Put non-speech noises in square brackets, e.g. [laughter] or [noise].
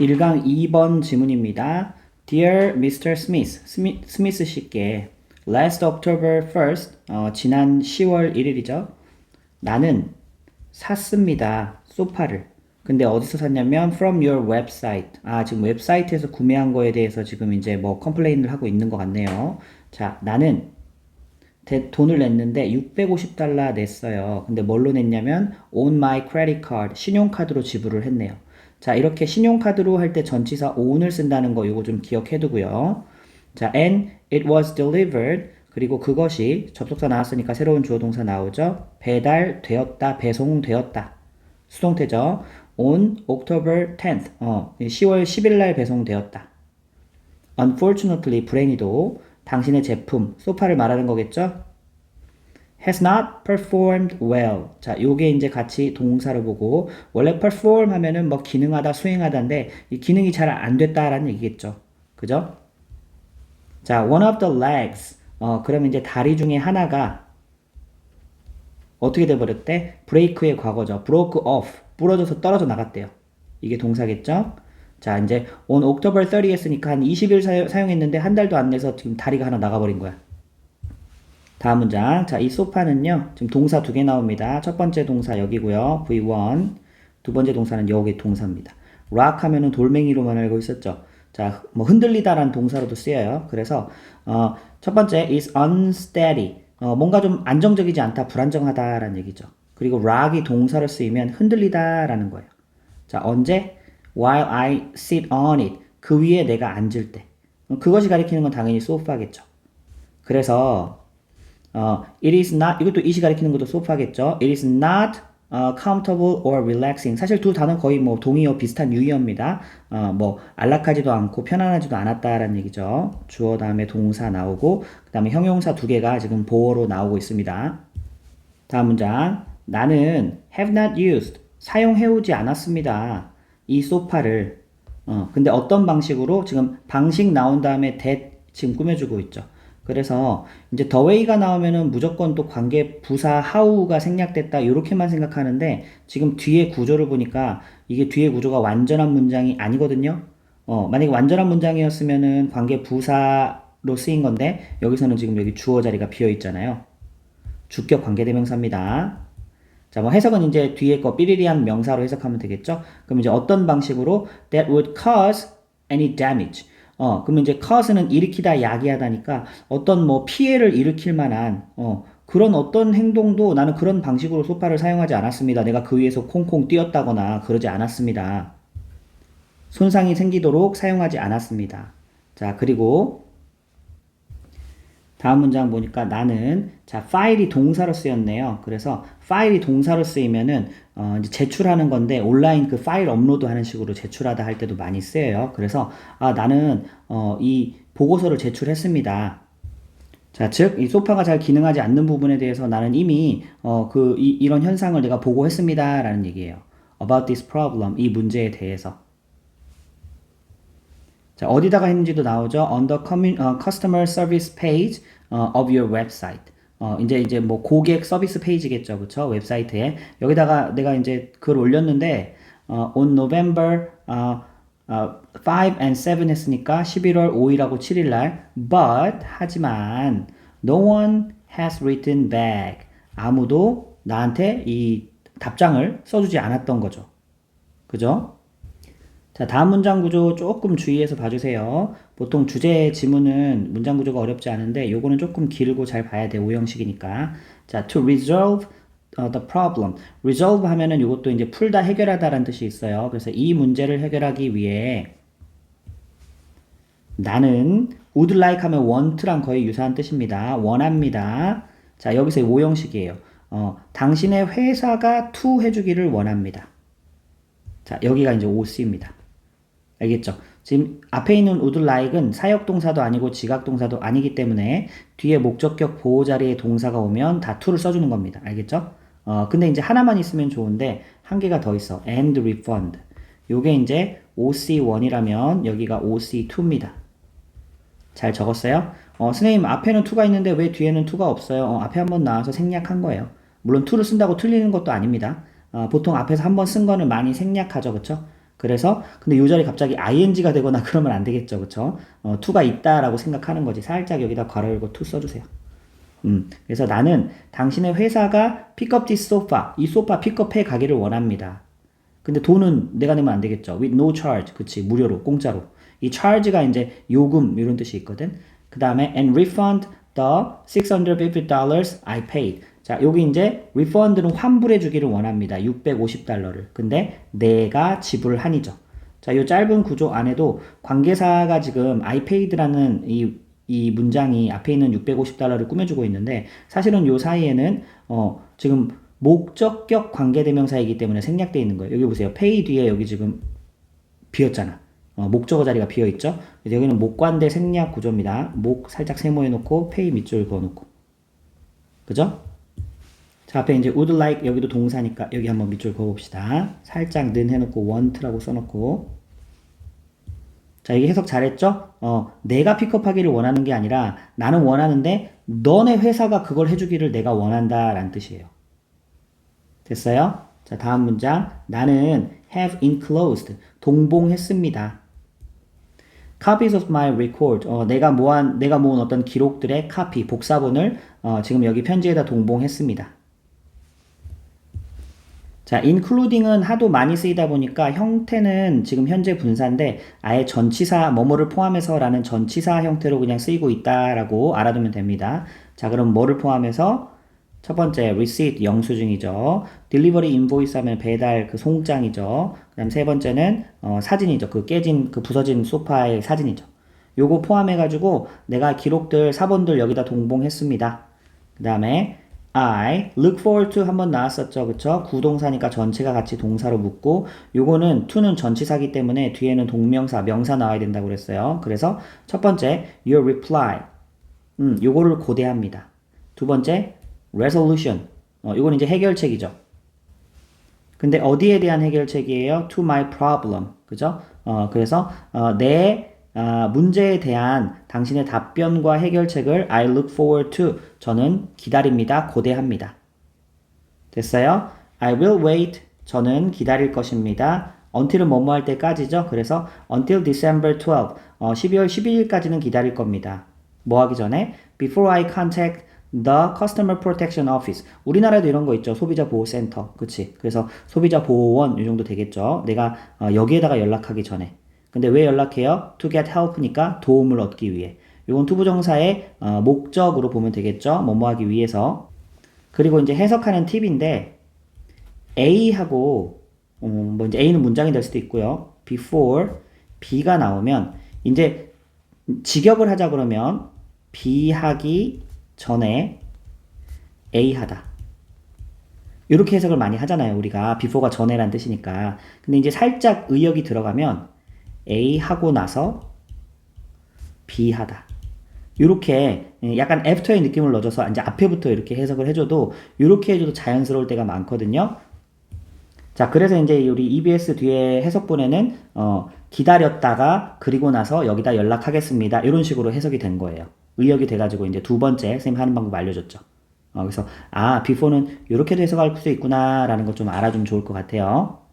1강 2번 지문입니다. Dear Mr. Smith, 스미, 스미스 씨께 Last October 1st, 어, 지난 10월 1일이죠. 나는 샀습니다. 소파를. 근데 어디서 샀냐면 from your website. 아, 지금 웹사이트에서 구매한 거에 대해서 지금 이제 뭐 컴플레인을 하고 있는 것 같네요. 자, 나는 대- 돈을 냈는데 650달러 냈어요. 근데 뭘로 냈냐면 on my credit card 신용카드로 지불을 했네요. 자, 이렇게 신용카드로 할 때 전치사 on을 쓴다는 거 이거 좀 기억해 두고요. 자, and it was delivered 그리고 그것이 접속사 나왔으니까 새로운 주어 동사 나오죠. 배달되었다, 배송되었다. 수동태죠. on October 10th. 어, 10월 10일 날 배송되었다. Unfortunately, 불행히도 당신의 제품, 소파를 말하는 거겠죠? Has not performed well. 자, 요게 이제 같이 동사로 보고 원래 perform 하면은 뭐 기능하다, 수행하다인데 이 기능이 잘 안 됐다라는 얘기겠죠. 그죠? 자, one of the legs. 어, 그러면 이제 다리 중에 하나가 어떻게 돼 버렸대? 브레이크의 과거죠. broke off. 부러져서 떨어져 나갔대요. 이게 동사겠죠? 자, 이제 on October 30 했으니까 한 20일 사용, 사용했는데 한 달도 안 돼서 지금 다리가 하나 나가 버린 거야. 다음 문장. 자, 이 소파는요. 지금 동사 두 개 나옵니다. 첫 번째 동사 여기고요. V1. 두 번째 동사는 여기 동사입니다. rock 하면은 돌멩이로만 알고 있었죠. 자, 뭐 흔들리다라는 동사로도 쓰여요. 그래서 어, 첫 번째 is unsteady. 어, 뭔가 좀 안정적이지 않다, 불안정하다라는 얘기죠. 그리고 rock이 동사로 쓰이면 흔들리다라는 거예요. 자, 언제? while I sit on it. 그 위에 내가 앉을 때. 어, 그것이 가리키는 건 당연히 sofa겠죠. 그래서 어, it is not 이것도 이시 가리키는 것도 소파겠죠. It is not uh, comfortable or relaxing. 사실 두 단어 거의 뭐 동의어 비슷한 유의어입니다. 어, 뭐 안락하지도 않고 편안하지도 않았다라는 얘기죠. 주어 다음에 동사 나오고 그다음에 형용사 두 개가 지금 보어로 나오고 있습니다. 다음 문장. 나는 have not used 사용해 오지 않았습니다. 이 소파를 어, 근데 어떤 방식으로 지금 방식 나온 다음에 that 지금 꾸며주고 있죠. 그래서 이제 way가 나오면은 무조건 또 관계 부사 how가 생략됐다 이렇게만 생각하는데 지금 뒤에 구조를 보니까 이게 뒤에 구조가 완전한 문장이 아니거든요. 어, 만약에 완전한 문장이었으면은 관계 부사로 쓰인 건데 여기서는 지금 여기 주어 자리가 비어 있잖아요. 주격 관계 대명사입니다. 자, 뭐 해석은 이제 뒤에 거 삐리리한 명사로 해석하면 되겠죠? 그럼 이제 어떤 방식으로 that would cause any damage. 어, 그러면 이제 cause는 일으키다, 야기하다니까 어떤 뭐 피해를 일으킬 만한 어, 그런 어떤 행동도 나는 그런 방식으로 소파를 사용하지 않았습니다. 내가 그 위에서 콩콩 뛰었다거나 그러지 않았습니다. 손상이 생기도록 사용하지 않았습니다. 자, 그리고 다음 문장 보니까 나는 자 파일이 동사로 쓰였네요. 그래서 파일이 동사로 쓰이면은 어, 이제 제출하는 건데 온라인 그 파일 업로드하는 식으로 제출하다 할 때도 많이 쓰여요. 그래서 아 나는 어, 이 보고서를 제출했습니다. 자, 즉, 이 소파가 잘 기능하지 않는 부분에 대해서 나는 이미, 어, 그, 이, 이런 현상을 내가 보고했습니다. 라는 얘기예요. about this problem. 이 문제에 대해서. 자, 어디다가 했는지도 나오죠. on the 어, customer service page 어, of your website. 어, 이제 이제 뭐 고객 서비스 페이지겠죠. 그쵸? 웹사이트에. 여기다가 내가 이제 글 올렸는데, 어, on November, 어, 어, 5 and 7 했으니까 11월 5일하고 7일 날 but 하지만 no one has written back 아무도 나한테 이 답장을 써주지 않았던 거죠. 그죠? 자, 다음 문장 구조 조금 주의해서 봐주세요. 보통 주제 지문은 문장 구조가 어렵지 않은데 요거는 조금 길고 잘 봐야 돼. 오형식이니까. 자, to resolve uh, the problem. resolve 하면은 요것도 이제 풀다 해결하다라는 뜻이 있어요. 그래서 이 문제를 해결하기 위해 나는 would like 하면 want랑 거의 유사한 뜻입니다. 원합니다. 자, 여기서 오형식이에요. 어, 당신의 회사가 to 해주기를 원합니다. 자, 여기가 이제 OC입니다. 알겠죠? 지금 앞에 있는 would like은 사역동사도 아니고 지각동사도 아니기 때문에 뒤에 목적격 보호 자리에 동사가 오면 다 to를 써주는 겁니다. 알겠죠? 어, 근데 이제 하나만 있으면 좋은데 한 개가 더 있어. and refund. 요게 이제 OC1이라면 여기가 OC2입니다. 잘 적었어요? 어, 선생님 앞에는 2가 있는데 왜 뒤에는 2가 없어요? 어, 앞에 한번 나와서 생략한 거예요. 물론 2를 쓴다고 틀리는 것도 아닙니다. 어, 보통 앞에서 한번 쓴 거는 많이 생략하죠. 그쵸? 그래서 근데 요 자리 갑자기 ing가 되거나 [laughs] 그러면 안 되겠죠. 그쵸? 어, to가 있다라고 생각하는 거지. 살짝 여기다 괄호 열고 to 써주세요. 음, 그래서 나는 당신의 회사가 up this sofa, 이 소파 픽업해 가기를 원합니다. 근데 돈은 내가 내면 안 되겠죠. with no charge. 그치. 무료로, 공짜로. 이 charge가 이제 요금, 이런 뜻이 있거든. 그 다음에 and refund the $650 I paid. 자, 여기 이제 refund는 환불해 주기를 원합니다. 650달러를. 근데 내가 지불한이죠. 자, 이 짧은 구조 안에도 관계사가 지금 I paid라는 이, 이 문장이 앞에 있는 650달러를 꾸며주고 있는데 사실은 요 사이에는 어, 지금 목적격 관계대명사이기 때문에 생략되어 있는 거예요. 여기 보세요. pay 뒤에 여기 지금 비었잖아. 어, 목적어 자리가 비어 있죠. 여기는 목관대 생략 구조입니다. 목 살짝 세모해 놓고 pay 밑줄 그어 놓고. 그죠? 자, 앞에 이제 would like 여기도 동사니까 여기 한번 밑줄 그어 봅시다. 살짝 는 해놓고 want라고 써놓고. 자, 이게 해석 잘했죠? 어, 내가 픽업하기를 원하는 게 아니라 나는 원하는데 너네 회사가 그걸 해주기를 내가 원한다 라는 뜻이에요. 됐어요? 자, 다음 문장. 나는 have enclosed. 동봉했습니다. copies of my record. 어, 내가 모한, 내가 모은 어떤 기록들의 카피, 복사본을 어, 지금 여기 편지에다 동봉했습니다. 자, including은 하도 많이 쓰이다 보니까 형태는 지금 현재 분사인데 아예 전치사 뭐뭐를 포함해서라는 전치사 형태로 그냥 쓰이고 있다라고 알아두면 됩니다. 자, 그럼 뭐를 포함해서 첫 번째 receipt 영수증이죠. delivery invoice 하면 배달 그 송장이죠. 그다음 세 번째는 어, 사진이죠. 그 깨진 그 부서진 소파의 사진이죠. 요거 포함해 가지고 내가 기록들 사본들 여기다 동봉했습니다. 그다음에 I look forward to 한번 나왔었죠. 그쵸? 구동사니까 전체가 같이 동사로 붙고 요거는 to는 전치사기 때문에 뒤에는 동명사, 명사 나와야 된다고 그랬어요. 그래서 첫 번째 your reply 음, 요거를 고대합니다. 두 번째 resolution 어, 요건 이제 해결책이죠. 근데 어디에 대한 해결책이에요? To my problem. 그죠? 어, 그래서 어, 내 아, 문제에 대한 당신의 답변과 해결책을 I look forward to. 저는 기다립니다. 고대합니다. 됐어요? I will wait. 저는 기다릴 것입니다. until은 뭐뭐 할 때까지죠. 그래서 until December 12. 어, 12월 12일까지는 기다릴 겁니다. 뭐 하기 전에 before I contact the Customer Protection Office. 우리나라에도 이런 거 있죠. 소비자 보호 센터. 그치? 그래서 소비자 보호원 이 정도 되겠죠. 내가 어, 여기에다가 연락하기 전에. 근데 왜 연락해요? To get help니까 도움을 얻기 위해. 이건 투부정사의 어, 목적으로 보면 되겠죠. 뭐뭐 하기 위해서. 그리고 이제 해석하는 팁인데 A하고 어, 뭐 이제 A는 문장이 될 수도 있고요. before B가 나오면 이제 직역을 하자 그러면 B 하기 전에 A 하다. 이렇게 해석을 많이 하잖아요. 우리가 before가 전에란 뜻이니까. 근데 이제 살짝 의역이 들어가면 A 하고 나서 B 하다. 이렇게 약간 애프터의 느낌을 넣어줘서 이제 앞에부터 이렇게 해석을 해줘도 이렇게 해줘도 자연스러울 때가 많거든요. 자, 그래서 이제 우리 EBS 뒤에 해석본에는 어, 기다렸다가 그리고 나서 여기다 연락하겠습니다. 이런 식으로 해석이 된 거예요. 의역이 돼가지고 이제 두 번째 쌤 하는 방법 알려줬죠. 어, 그래서 아, before는 이렇게도 해석할 수 있구나라는 거좀 알아주면 좋을 것 같아요.